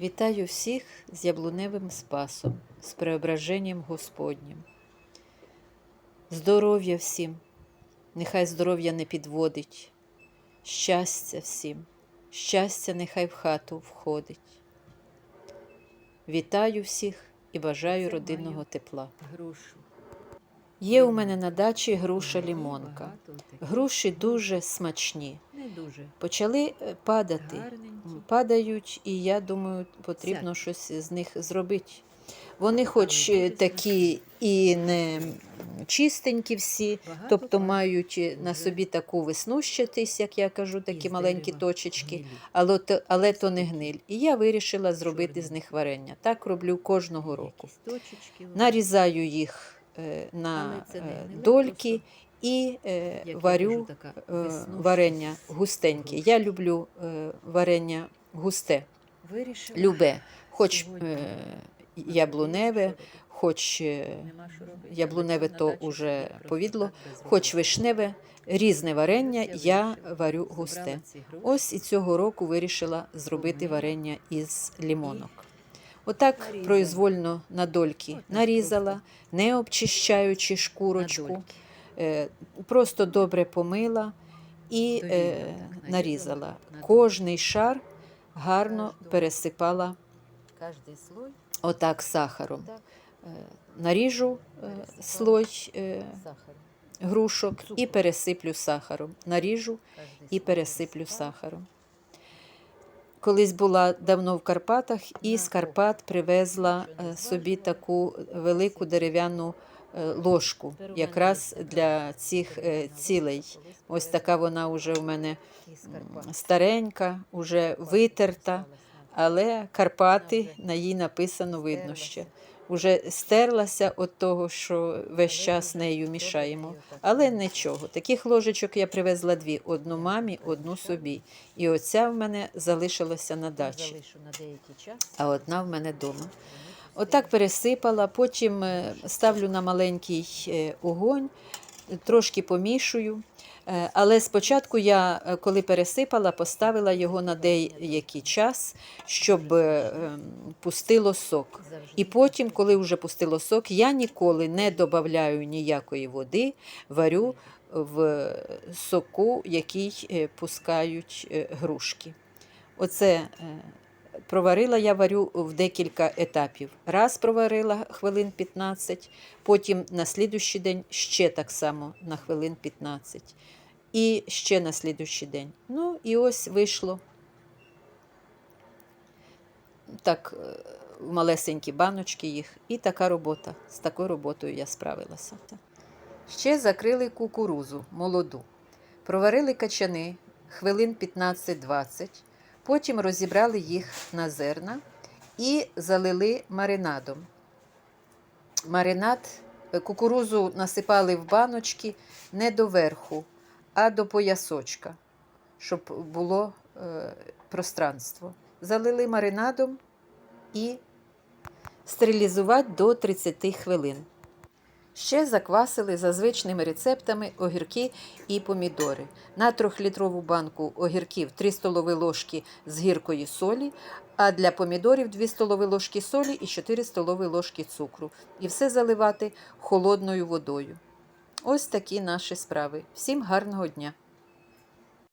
Вітаю всіх з яблуневим спасом, з преображенням Господнім. Здоров'я всім, нехай здоров'я не підводить, щастя всім, щастя нехай в хату входить. Вітаю всіх і бажаю родинного тепла. Є у мене на дачі груша лімонка. Груші дуже смачні. Почали е, падати. Падають, і я думаю, потрібно щось з них зробити. Вони, хоч такі і не чистенькі всі, тобто мають на собі таку веснущатись, як я кажу, такі маленькі точечки, але то, але то не гниль. І я вирішила зробити з них варення. Так роблю кожного року. Нарізаю їх е, на е, гниле, дольки і е, варю е, варення густеньке. Я люблю е, варення густе, любе, хоч е, яблуневе, хоч е, яблуневе то уже повідло, хоч вишневе, різне варення я варю густе. Ось і цього року вирішила зробити варення із лімонок. Отак нарізала. произвольно на дольки нарізала, не обчищаючи шкурочку. Е, просто добре помила і е, нарізала. Кожний шар гарно пересипала. Отак сахаром. Е, Наріжу е, слой грушок і пересиплю сахаром. Наріжу і пересиплю сахаром. Колись була давно в Карпатах, і з Карпат привезла собі таку велику дерев'яну ложку, Тепер у мене якраз для цих е, цілей. Ось така вона вже у мене старенька, уже витерта, але Карпати на їй написано видно ще. Уже стерлася від того, що весь час нею мішаємо. Але нічого. Таких ложечок я привезла дві: одну мамі, одну собі. І оця в мене залишилася на дачі, а одна в мене вдома. Отак пересипала, потім е, ставлю на маленький е, огонь, трошки помішую. Е, Але спочатку я, коли пересипала, поставила його на деякий час, щоб ем, пустило сок. І потім, коли вже пустило сок, я ніколи не додаю ніякої води, варю в соку, який пускають грушки. Оце проварила я варю в декілька етапів. Раз проварила хвилин 15, потім на слідущий день ще так само на хвилин 15. І ще на слідущий день. Ну, і ось вийшло так е, в малесенькі баночки їх. І така робота. З такою роботою я справилася. Ще закрили кукурузу молоду. Проварили качани хвилин 15-20, потім розібрали їх на зерна і залили маринадом. Маринад, е, кукурузу насипали в баночки не до верху, а до поясочка, щоб було е, пространство. Залили маринадом і стерилізувати до 30 хвилин. Ще заквасили за звичними рецептами огірки і помідори. На 3-літрову банку огірків 3 столові ложки з гіркої солі, а для помідорів 2 столові ложки солі і 4 столові ложки цукру. І все заливати холодною водою. Ось такі наші справи. Всім гарного дня!